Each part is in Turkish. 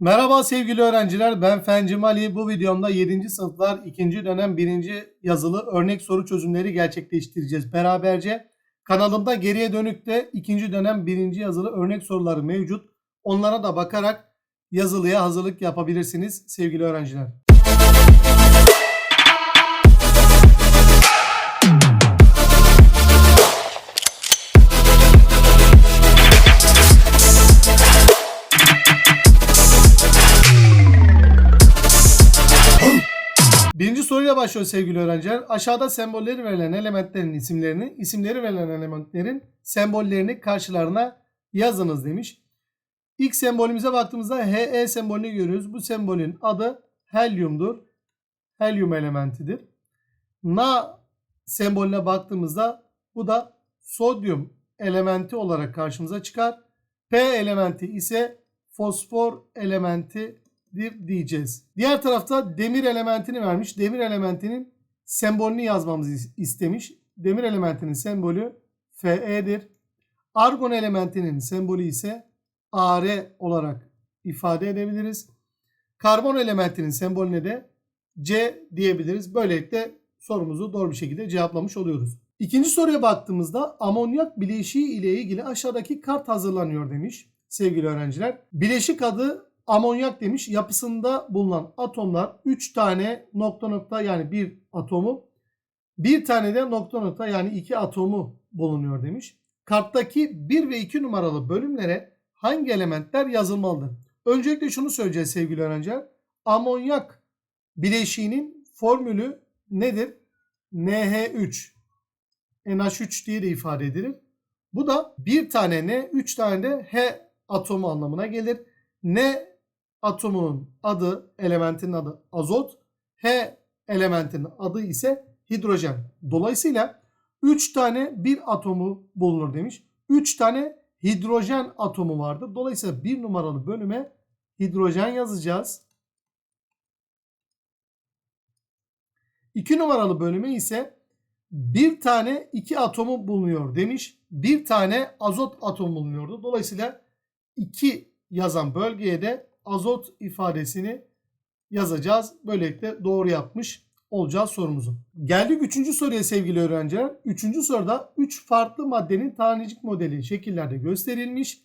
Merhaba sevgili öğrenciler ben Fen Cimali. Bu videomda 7. sınıflar 2. dönem 1. yazılı örnek soru çözümleri gerçekleştireceğiz beraberce. Kanalımda geriye dönük de 2. dönem 1. yazılı örnek soruları mevcut. Onlara da bakarak yazılıya hazırlık yapabilirsiniz sevgili öğrenciler. Birinci soruyla başlıyor sevgili öğrenciler. Aşağıda sembolleri verilen elementlerin isimlerini, isimleri verilen elementlerin sembollerini karşılarına yazınız demiş. İlk sembolümüze baktığımızda He sembolünü görüyoruz. Bu sembolün adı helyumdur. Helyum elementidir. Na sembolüne baktığımızda bu da sodyum elementi olarak karşımıza çıkar. P elementi ise fosfor elementi diyeceğiz. Diğer tarafta demir elementini vermiş. Demir elementinin sembolünü yazmamızı is- istemiş. Demir elementinin sembolü Fe'dir. Argon elementinin sembolü ise Ar olarak ifade edebiliriz. Karbon elementinin sembolüne de C diyebiliriz. Böylelikle sorumuzu doğru bir şekilde cevaplamış oluyoruz. İkinci soruya baktığımızda amonyak bileşiği ile ilgili aşağıdaki kart hazırlanıyor demiş sevgili öğrenciler. Bileşik adı amonyak demiş. Yapısında bulunan atomlar 3 tane nokta nokta yani bir atomu bir tane de nokta nokta yani iki atomu bulunuyor demiş. Karttaki 1 ve 2 numaralı bölümlere hangi elementler yazılmalıdır? Öncelikle şunu söyleyeceğiz sevgili öğrenciler. Amonyak bileşiğinin formülü nedir? NH3 NH3 diye de ifade edilir. Bu da bir tane N, 3 tane de H atomu anlamına gelir. N atomunun adı, elementin adı azot. H elementinin adı ise hidrojen. Dolayısıyla 3 tane bir atomu bulunur demiş. 3 tane hidrojen atomu vardır. Dolayısıyla bir numaralı bölüme hidrojen yazacağız. 2 numaralı bölüme ise bir tane iki atomu bulunuyor demiş. Bir tane azot atomu bulunuyordu. Dolayısıyla 2 yazan bölgeye de azot ifadesini yazacağız. Böylelikle doğru yapmış olacağız sorumuzu. Geldik 3. soruya sevgili öğrenciler. 3. soruda 3 farklı maddenin tanecik modeli şekillerde gösterilmiş.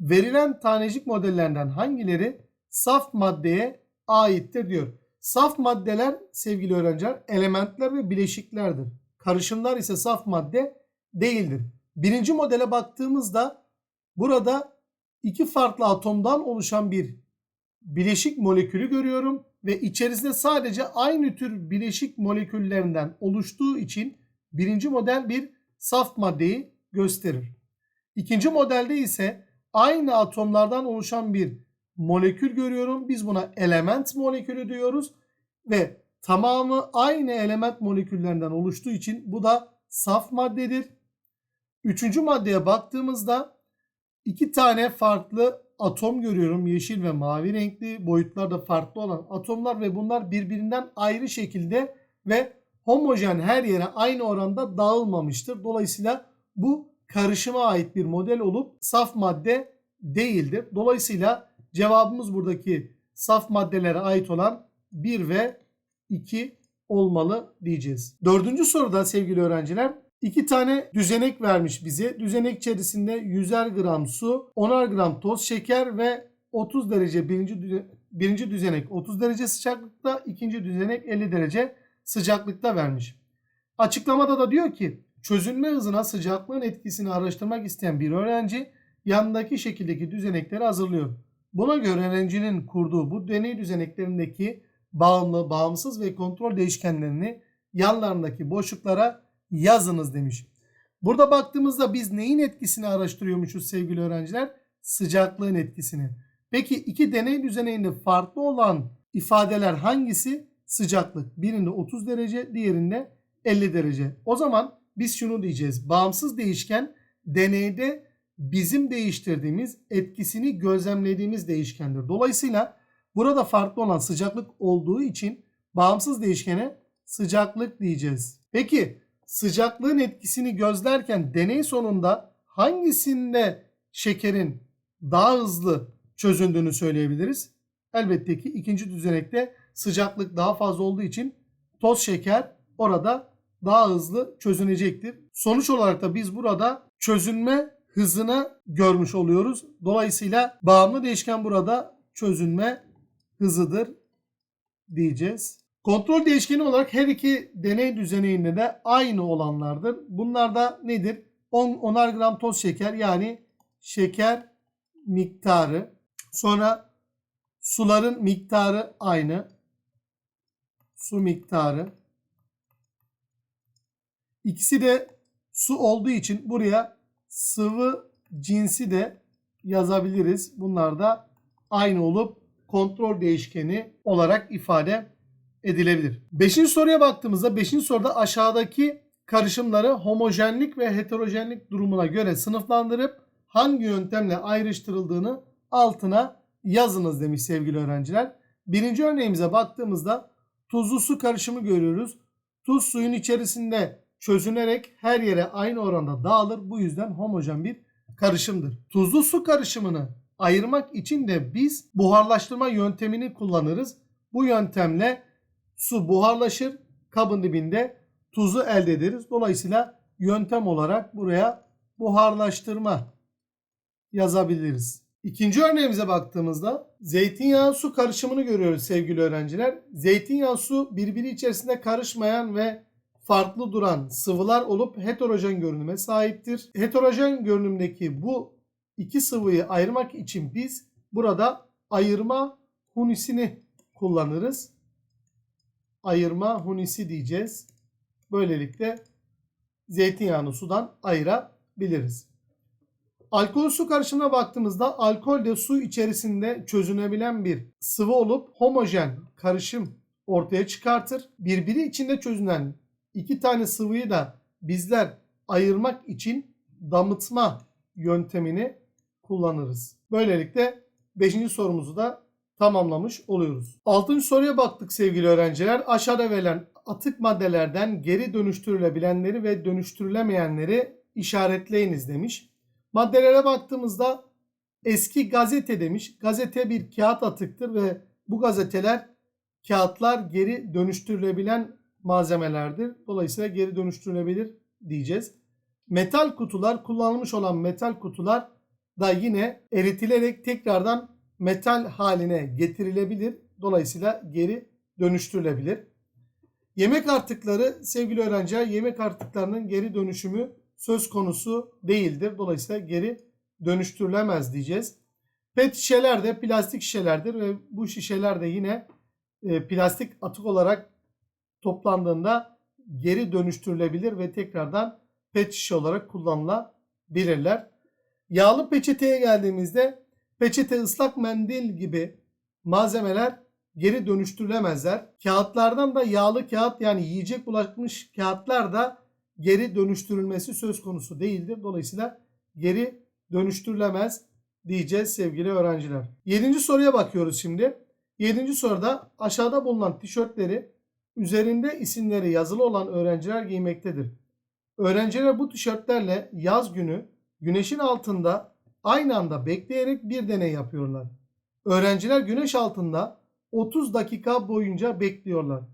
Verilen tanecik modellerinden hangileri saf maddeye aittir diyor. Saf maddeler sevgili öğrenciler elementler ve bileşiklerdir. Karışımlar ise saf madde değildir. Birinci modele baktığımızda burada iki farklı atomdan oluşan bir bileşik molekülü görüyorum ve içerisinde sadece aynı tür bileşik moleküllerinden oluştuğu için birinci model bir saf maddeyi gösterir. İkinci modelde ise aynı atomlardan oluşan bir molekül görüyorum. Biz buna element molekülü diyoruz ve tamamı aynı element moleküllerinden oluştuğu için bu da saf maddedir. Üçüncü maddeye baktığımızda iki tane farklı atom görüyorum. Yeşil ve mavi renkli boyutlar da farklı olan atomlar ve bunlar birbirinden ayrı şekilde ve homojen her yere aynı oranda dağılmamıştır. Dolayısıyla bu karışıma ait bir model olup saf madde değildir. Dolayısıyla cevabımız buradaki saf maddelere ait olan 1 ve 2 olmalı diyeceğiz. Dördüncü soruda sevgili öğrenciler iki tane düzenek vermiş bize. Düzenek içerisinde 100'er gram su, 10'ar gram toz şeker ve 30 derece birinci, birinci düzenek 30 derece sıcaklıkta, ikinci düzenek 50 derece sıcaklıkta vermiş. Açıklamada da diyor ki çözünme hızına sıcaklığın etkisini araştırmak isteyen bir öğrenci yanındaki şekildeki düzenekleri hazırlıyor. Buna göre öğrencinin kurduğu bu deney düzeneklerindeki bağımlı, bağımsız ve kontrol değişkenlerini yanlarındaki boşluklara yazınız demiş. Burada baktığımızda biz neyin etkisini araştırıyormuşuz sevgili öğrenciler? Sıcaklığın etkisini. Peki iki deney düzeneyinde farklı olan ifadeler hangisi? Sıcaklık. Birinde 30 derece, diğerinde 50 derece. O zaman biz şunu diyeceğiz. Bağımsız değişken deneyde bizim değiştirdiğimiz, etkisini gözlemlediğimiz değişkendir. Dolayısıyla burada farklı olan sıcaklık olduğu için bağımsız değişkene sıcaklık diyeceğiz. Peki sıcaklığın etkisini gözlerken deney sonunda hangisinde şekerin daha hızlı çözündüğünü söyleyebiliriz? Elbette ki ikinci düzenekte sıcaklık daha fazla olduğu için toz şeker orada daha hızlı çözünecektir. Sonuç olarak da biz burada çözünme hızını görmüş oluyoruz. Dolayısıyla bağımlı değişken burada çözünme hızıdır diyeceğiz. Kontrol değişkeni olarak her iki deney düzeninde de aynı olanlardır. Bunlar da nedir? 10 onar gram toz şeker yani şeker miktarı. Sonra suların miktarı aynı. Su miktarı. İkisi de su olduğu için buraya sıvı cinsi de yazabiliriz. Bunlar da aynı olup kontrol değişkeni olarak ifade edilebilir. Beşinci soruya baktığımızda beşinci soruda aşağıdaki karışımları homojenlik ve heterojenlik durumuna göre sınıflandırıp hangi yöntemle ayrıştırıldığını altına yazınız demiş sevgili öğrenciler. Birinci örneğimize baktığımızda tuzlu su karışımı görüyoruz. Tuz suyun içerisinde çözünerek her yere aynı oranda dağılır. Bu yüzden homojen bir karışımdır. Tuzlu su karışımını ayırmak için de biz buharlaştırma yöntemini kullanırız. Bu yöntemle su buharlaşır. Kabın dibinde tuzu elde ederiz. Dolayısıyla yöntem olarak buraya buharlaştırma yazabiliriz. İkinci örneğimize baktığımızda zeytinyağı su karışımını görüyoruz sevgili öğrenciler. Zeytinyağı su birbiri içerisinde karışmayan ve farklı duran sıvılar olup heterojen görünüme sahiptir. Heterojen görünümdeki bu iki sıvıyı ayırmak için biz burada ayırma hunisini kullanırız. Ayırma hunisi diyeceğiz. Böylelikle zeytinyağını sudan ayırabiliriz. Alkol su karışımına baktığımızda alkol de su içerisinde çözünebilen bir sıvı olup homojen karışım ortaya çıkartır. Birbiri içinde çözünen iki tane sıvıyı da bizler ayırmak için damıtma yöntemini kullanırız. Böylelikle 5. sorumuzu da tamamlamış oluyoruz. 6. soruya baktık sevgili öğrenciler. Aşağıda verilen atık maddelerden geri dönüştürülebilenleri ve dönüştürülemeyenleri işaretleyiniz demiş. Maddelere baktığımızda eski gazete demiş. Gazete bir kağıt atıktır ve bu gazeteler kağıtlar geri dönüştürülebilen malzemelerdir. Dolayısıyla geri dönüştürülebilir diyeceğiz. Metal kutular kullanılmış olan metal kutular da yine eritilerek tekrardan metal haline getirilebilir. Dolayısıyla geri dönüştürülebilir. Yemek artıkları sevgili öğrenciler yemek artıklarının geri dönüşümü söz konusu değildir. Dolayısıyla geri dönüştürülemez diyeceğiz. PET şişeler de plastik şişelerdir ve bu şişeler de yine e, plastik atık olarak toplandığında geri dönüştürülebilir ve tekrardan pet şişe olarak kullanılabilirler. Yağlı peçeteye geldiğimizde peçete, ıslak mendil gibi malzemeler geri dönüştürülemezler. Kağıtlardan da yağlı kağıt yani yiyecek bulaşmış kağıtlar da geri dönüştürülmesi söz konusu değildir. Dolayısıyla geri dönüştürülemez diyeceğiz sevgili öğrenciler. Yedinci soruya bakıyoruz şimdi. Yedinci soruda aşağıda bulunan tişörtleri üzerinde isimleri yazılı olan öğrenciler giymektedir. Öğrenciler bu tişörtlerle yaz günü güneşin altında aynı anda bekleyerek bir deney yapıyorlar. Öğrenciler güneş altında 30 dakika boyunca bekliyorlar.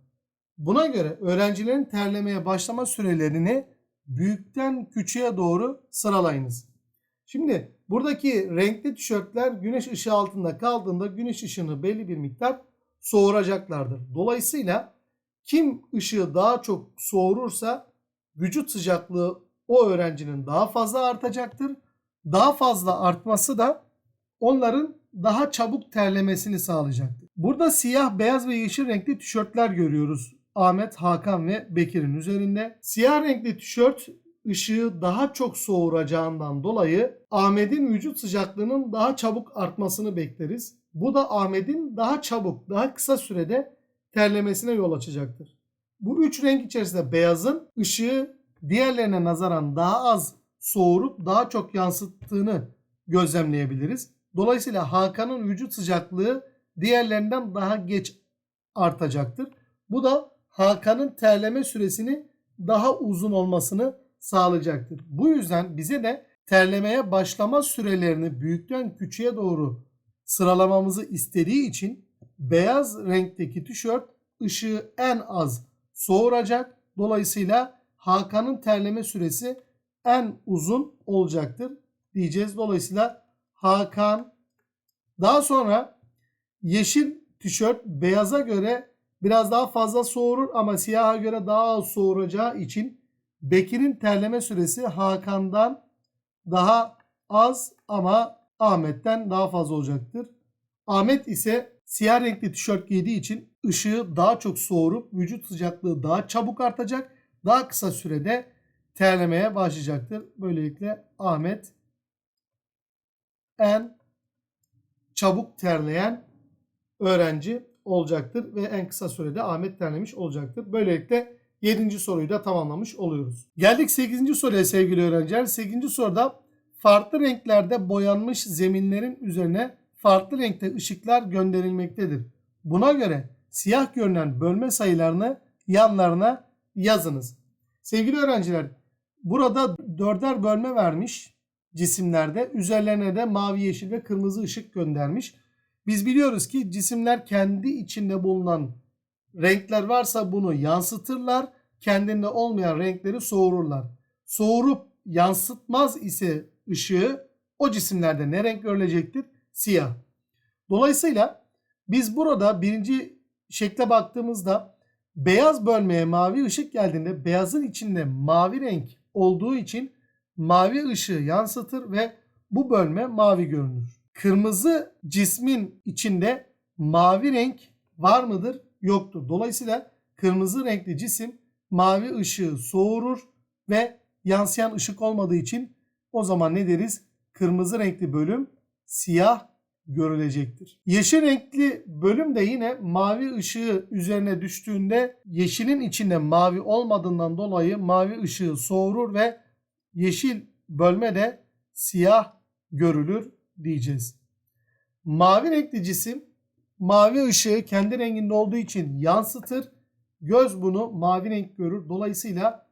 Buna göre öğrencilerin terlemeye başlama sürelerini büyükten küçüğe doğru sıralayınız. Şimdi buradaki renkli tişörtler güneş ışığı altında kaldığında güneş ışığını belli bir miktar soğuracaklardır. Dolayısıyla kim ışığı daha çok soğurursa vücut sıcaklığı o öğrencinin daha fazla artacaktır. Daha fazla artması da onların daha çabuk terlemesini sağlayacaktır. Burada siyah, beyaz ve yeşil renkli tişörtler görüyoruz. Ahmet, Hakan ve Bekir'in üzerinde. Siyah renkli tişört ışığı daha çok soğuracağından dolayı Ahmet'in vücut sıcaklığının daha çabuk artmasını bekleriz. Bu da Ahmet'in daha çabuk, daha kısa sürede terlemesine yol açacaktır. Bu üç renk içerisinde beyazın ışığı diğerlerine nazaran daha az soğurup daha çok yansıttığını gözlemleyebiliriz. Dolayısıyla Hakan'ın vücut sıcaklığı diğerlerinden daha geç artacaktır. Bu da Hakan'ın terleme süresini daha uzun olmasını sağlayacaktır. Bu yüzden bize de terlemeye başlama sürelerini büyükten küçüğe doğru sıralamamızı istediği için beyaz renkteki tişört ışığı en az soğuracak. Dolayısıyla Hakan'ın terleme süresi en uzun olacaktır diyeceğiz. Dolayısıyla Hakan daha sonra yeşil tişört beyaza göre biraz daha fazla soğurur ama siyaha göre daha az soğuracağı için Bekir'in terleme süresi Hakan'dan daha az ama Ahmet'ten daha fazla olacaktır. Ahmet ise siyah renkli tişört giydiği için ışığı daha çok soğurup vücut sıcaklığı daha çabuk artacak. Daha kısa sürede terlemeye başlayacaktır. Böylelikle Ahmet en çabuk terleyen öğrenci olacaktır ve en kısa sürede Ahmet terlemiş olacaktır. Böylelikle 7. soruyu da tamamlamış oluyoruz. Geldik 8. soruya sevgili öğrenciler. 8. soruda farklı renklerde boyanmış zeminlerin üzerine farklı renkte ışıklar gönderilmektedir. Buna göre siyah görünen bölme sayılarını yanlarına yazınız. Sevgili öğrenciler, burada dörder bölme vermiş cisimlerde. Üzerlerine de mavi, yeşil ve kırmızı ışık göndermiş. Biz biliyoruz ki cisimler kendi içinde bulunan renkler varsa bunu yansıtırlar. Kendinde olmayan renkleri soğururlar. Soğurup yansıtmaz ise ışığı o cisimlerde ne renk görülecektir? Siyah. Dolayısıyla biz burada birinci şekle baktığımızda beyaz bölmeye mavi ışık geldiğinde beyazın içinde mavi renk olduğu için mavi ışığı yansıtır ve bu bölme mavi görünür. Kırmızı cismin içinde mavi renk var mıdır? Yoktur. Dolayısıyla kırmızı renkli cisim mavi ışığı soğurur ve yansıyan ışık olmadığı için o zaman ne deriz? Kırmızı renkli bölüm siyah görülecektir. Yeşil renkli bölüm de yine mavi ışığı üzerine düştüğünde yeşilin içinde mavi olmadığından dolayı mavi ışığı soğurur ve yeşil bölme de siyah görülür diyeceğiz. Mavi renkli cisim mavi ışığı kendi renginde olduğu için yansıtır. Göz bunu mavi renk görür. Dolayısıyla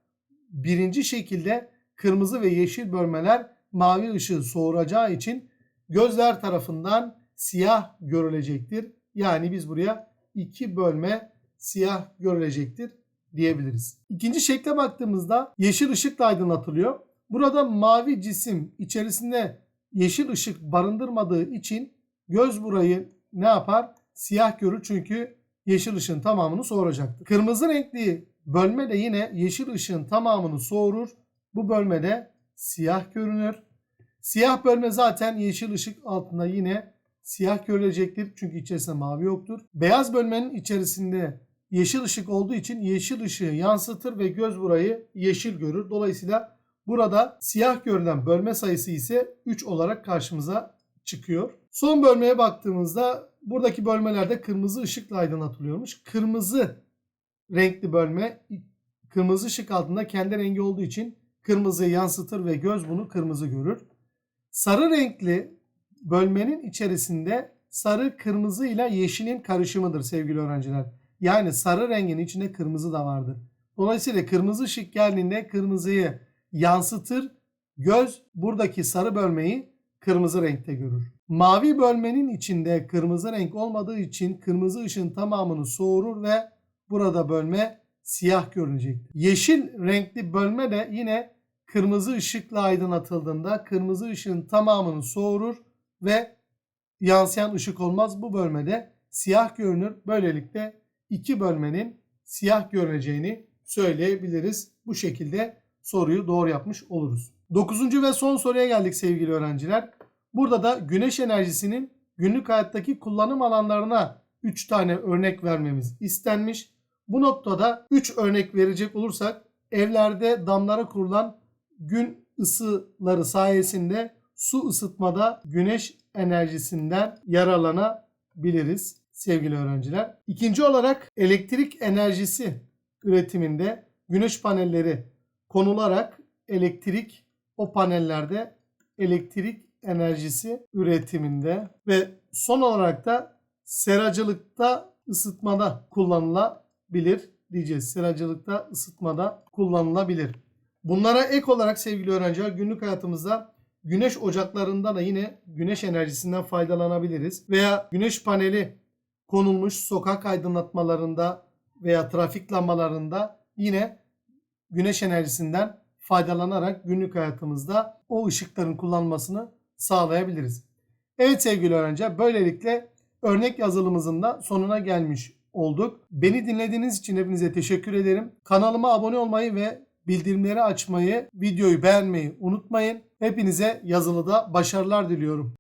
birinci şekilde kırmızı ve yeşil bölmeler mavi ışığı soğuracağı için gözler tarafından siyah görülecektir. Yani biz buraya iki bölme siyah görülecektir diyebiliriz. İkinci şekle baktığımızda yeşil ışıkla aydınlatılıyor. Burada mavi cisim içerisinde yeşil ışık barındırmadığı için göz burayı ne yapar? Siyah görür çünkü yeşil ışığın tamamını soğuracaktır. Kırmızı renkli bölme de yine yeşil ışığın tamamını soğurur. Bu bölmede siyah görünür. Siyah bölme zaten yeşil ışık altında yine siyah görülecektir. Çünkü içerisinde mavi yoktur. Beyaz bölmenin içerisinde yeşil ışık olduğu için yeşil ışığı yansıtır ve göz burayı yeşil görür. Dolayısıyla burada siyah görünen bölme sayısı ise 3 olarak karşımıza çıkıyor. Son bölmeye baktığımızda buradaki bölmelerde kırmızı ışıkla aydınlatılıyormuş. Kırmızı renkli bölme kırmızı ışık altında kendi rengi olduğu için kırmızıyı yansıtır ve göz bunu kırmızı görür. Sarı renkli bölmenin içerisinde sarı, kırmızı ile yeşilin karışımıdır sevgili öğrenciler. Yani sarı rengin içinde kırmızı da vardır. Dolayısıyla kırmızı ışık geldiğinde kırmızıyı yansıtır. Göz buradaki sarı bölmeyi kırmızı renkte görür. Mavi bölmenin içinde kırmızı renk olmadığı için kırmızı ışın tamamını soğurur ve burada bölme siyah görünecektir. Yeşil renkli bölme de yine kırmızı ışıkla aydınlatıldığında kırmızı ışığın tamamını soğurur ve yansıyan ışık olmaz. Bu bölmede siyah görünür. Böylelikle iki bölmenin siyah görüneceğini söyleyebiliriz. Bu şekilde soruyu doğru yapmış oluruz. Dokuzuncu ve son soruya geldik sevgili öğrenciler. Burada da güneş enerjisinin günlük hayattaki kullanım alanlarına 3 tane örnek vermemiz istenmiş. Bu noktada 3 örnek verecek olursak evlerde damlara kurulan gün ısıları sayesinde su ısıtmada güneş enerjisinden yararlanabiliriz sevgili öğrenciler. İkinci olarak elektrik enerjisi üretiminde güneş panelleri konularak elektrik o panellerde elektrik enerjisi üretiminde ve son olarak da seracılıkta ısıtmada kullanılabilir diyeceğiz. Seracılıkta ısıtmada kullanılabilir. Bunlara ek olarak sevgili öğrenciler günlük hayatımızda güneş ocaklarında da yine güneş enerjisinden faydalanabiliriz. Veya güneş paneli konulmuş sokak aydınlatmalarında veya trafik lambalarında yine güneş enerjisinden faydalanarak günlük hayatımızda o ışıkların kullanmasını sağlayabiliriz. Evet sevgili öğrenciler böylelikle örnek yazılımımızın da sonuna gelmiş olduk. Beni dinlediğiniz için hepinize teşekkür ederim. Kanalıma abone olmayı ve bildirimleri açmayı, videoyu beğenmeyi unutmayın. Hepinize yazılıda başarılar diliyorum.